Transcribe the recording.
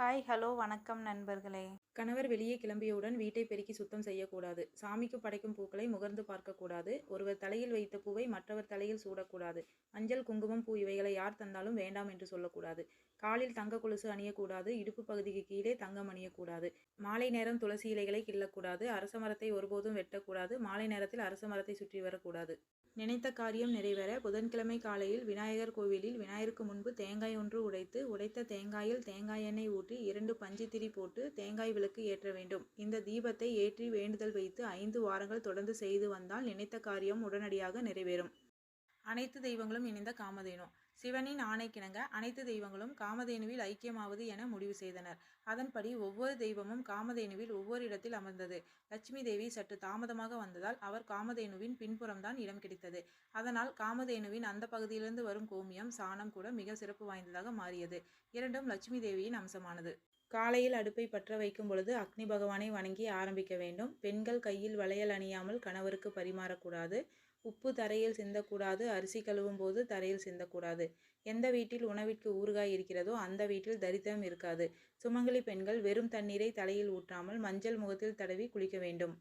Hi hello வணக்கம் நண்பர்களே. கணவர் வெளியே கிளம்பியவுடன் வீட்டை பெருக்கி சுத்தம் செய்யக்கூடாது. சாமிக்கு படைக்கும் பூக்களை முகர்ந்து பார்க்கக்கூடாது. ஒருவர் தலையில் வைத்த பூவை மற்றவர் தலையில் சூடக்கூடாது. மஞ்சள் குங்குமம் பூ இவைகளை யார் தந்தாலும் வேண்டாம் என்று சொல்லக்கூடாது. காலில் தங்க கொலுசு அணியக்கூடாது. இடுப்பு பகுதிக்கு கீழே தங்கம் அணியக்கூடாது. மாலை நேரம் துளசி இலைகளை கிள்ளக்கூடாது. அரச மரத்தை ஒருபோதும் வெட்டக்கூடாது. மாலை நேரத்தில் அரச மரத்தை சுற்றி வரக்கூடாது. நினைத்த காரியம் நிறைவேற. புதன்கிழமை காலையில் விநாயகர் கோவிலில் விநாயகருக்கு முன்பு தேங்காய் ஒன்று உடைத்து உடைத்த தேங்காயில் தேங்காய் எண்ணெய் ஊற்றி இரண்டு பஞ்சு திரி போட்டு தேங்காய் விளக்கு ஏற்ற வேண்டும். இந்த தீபத்தை ஏற்றி வேண்டுதல் வைத்து ஐந்து வாரங்கள் தொடர்ந்து செய்து வந்தால் நினைத்த காரியம் உடனடியாக நிறைவேறும். அனைத்து தெய்வங்களும் இணைந்த காமதேனு. சிவனின் ஆணைக்கிணங்க அனைத்து தெய்வங்களும் காமதேனுவில் ஐக்கியமாவது என முடிவு செய்தனர். அதன்படி ஒவ்வொரு தெய்வமும் காமதேனுவில் ஒவ்வொரு இடத்தில் அமர்ந்தது. லட்சுமி தேவி சற்று தாமதமாக வந்ததால் அவர் காமதேனுவின் பின்புறம்தான் இடம் கிடைத்தது. அதனால் காமதேனுவின் அந்த பகுதியிலிருந்து வரும் கோமியம் சாணம் கூட மிக சிறப்பு வாய்ந்ததாக மாறியது. இரண்டும் லட்சுமி தேவியின் அம்சமானது. காலையில் அடுப்பை பற்ற வைக்கும் பொழுது அக்னி பகவானை வணங்கி ஆரம்பிக்க வேண்டும். பெண்கள் கையில் வளையல் அணியாமல் கணவருக்கு பரிமாறக்கூடாது. உப்பு தரையில் சிந்தக்கூடாது. அரிசி கழுவும் போது தரையில் சிந்தக்கூடாது. எந்த வீட்டில் உணவிற்கு ஊறுகாய் இருக்கிறதோ அந்த வீட்டில் தரித்திரம் இருக்காது. சுமங்கலி பெண்கள் வெறும் தண்ணீரை தலையில் ஊற்றாமல் மஞ்சள் முகத்தில் தடவி குளிக்க வேண்டும்.